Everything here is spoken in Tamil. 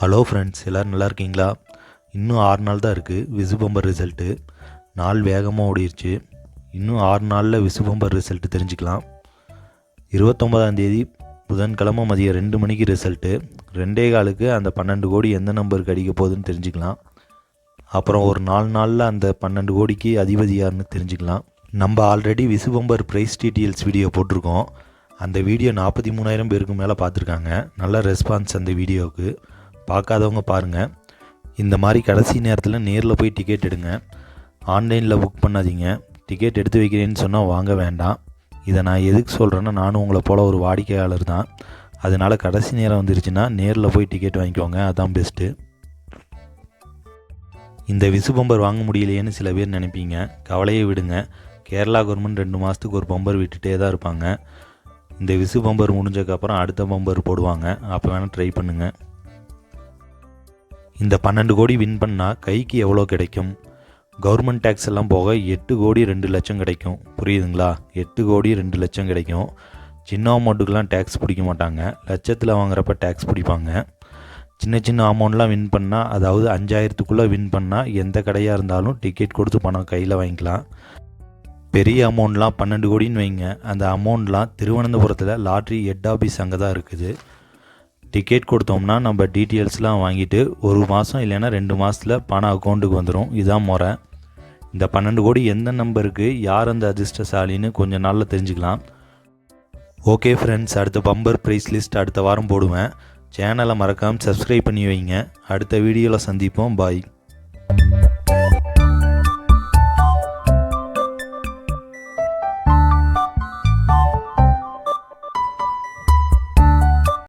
ஹலோ ஃப்ரெண்ட்ஸ் எல்லோரும் நல்லா இருக்கீங்களா? இன்னும் ஆறு நாள் தான் இருக்குது விசுபம்பர் ரிசல்ட்டு நாள் வேகமாக ஓடிடுச்சு இன்னும் ஆறு நாளில் விசுபம்பர் ரிசல்ட்டு தெரிஞ்சுக்கலாம். இருபத்தொம்பதாம் தேதி புதன்கிழமை மதியம் ரெண்டு மணிக்கு ரிசல்ட்டு ரெண்டே காலுக்கு அந்த பன்னெண்டு கோடி எந்த நம்பருக்கு அடிக்க போகுதுன்னு தெரிஞ்சுக்கலாம். அப்புறம் ஒரு நாலு நாளில் அந்த பன்னெண்டு கோடிக்கு அதிபதி யாருன்னு தெரிஞ்சுக்கலாம். நம்ம ஆல்ரெடி விசுபம்பர் ப்ரைஸ் டீட்டெயில்ஸ் வீடியோ போட்டிருக்கோம். அந்த வீடியோ நாற்பத்தி மூணாயிரம் பேருக்கு மேலே பார்த்துருக்காங்க. நல்ல ரெஸ்பான்ஸ் அந்த வீடியோவுக்கு பார்க்காதவங்க பாருங்கள் இந்த மாதிரி கடைசி நேரத்தில் நேரில் போய் டிக்கெட் எடுங்க. ஆன்லைனில் புக் பண்ணாதீங்க. டிக்கெட் எடுத்து வைக்கிறேன்னு சொன்னால் வாங்க வேண்டாம். இதை நான் எதுக்கு சொல்கிறேன்னா நானும் உங்களை போல் ஒரு வாடிக்கையாளர் தான். அதனால் கடைசி நேரம் வந்துருச்சுன்னா நேரில் போய் டிக்கெட் வாங்கிக்கோங்க. அதான் பெஸ்ட்டு இந்த விசு பம்பர் வாங்க முடியலையேன்னு சில பேர் நினைப்பீங்க. கவலையை விடுங்க. கேரளா கவர்மெண்ட் ரெண்டு மாதத்துக்கு ஒரு பம்பர் விட்டுட்டே தான் இருப்பாங்க. இந்த விசு பம்பர் முடிஞ்சதுக்கப்புறம் அடுத்த பம்பர் போடுவாங்க. அப்போ வேணால் ட்ரை பண்ணுங்கள் இந்த பன்னெண்டு கோடி வின் பண்ணால் கைக்கு எவ்வளோ கிடைக்கும்? கவர்மெண்ட் டேக்ஸ் எல்லாம் போக எட்டு கோடி ரெண்டு லட்சம் கிடைக்கும். புரியுதுங்களா? எட்டு கோடி ரெண்டு லட்சம் கிடைக்கும். சின்ன அமௌண்ட்டுக்கெலாம் டேக்ஸ் பிடிக்க மாட்டாங்க. லட்சத்தில் வாங்குறப்ப டேக்ஸ் பிடிப்பாங்க. சின்ன சின்ன அமௌண்ட்லாம் வின் பண்ணால் அதாவது அஞ்சாயிரத்துக்குள்ளே வின் பண்ணால் எந்த கடையாக இருந்தாலும் டிக்கெட் கொடுத்து பணம் கையில் வாங்கிக்கலாம். பெரிய அமௌண்ட்லாம் பன்னெண்டு கோடின்னு வைங்க. அந்த அமௌண்ட்லாம் திருவனந்தபுரத்தில் லாட்ரி ஹெட் ஆஃபீஸ் அங்கே தான் இருக்குது. டிக்கெட் கொடுத்தோம்னா நம்ம டீட்டெயில்ஸ்லாம் வாங்கிட்டு ஒரு மாதம் இல்லைன்னா ரெண்டு மாதத்தில் பணம் அக்கௌண்ட்டுக்கு வந்துடும் இதுதான் முறை. இந்த பன்னெண்டு கோடி எந்த நம்பருக்கு யார் அந்த அதிர்ஷ்டசாலின்னு கொஞ்சம் நாளில் தெரிஞ்சுக்கலாம். ஓகே ஃப்ரெண்ட்ஸ் அடுத்த பம்பர் ப்ரைஸ் லிஸ்ட் அடுத்த வாரம் போடுவேன். சேனலை மறக்காமல் சப்ஸ்கிரைப் பண்ணி வைங்க. அடுத்த வீடியோவில் சந்திப்போம். பாய்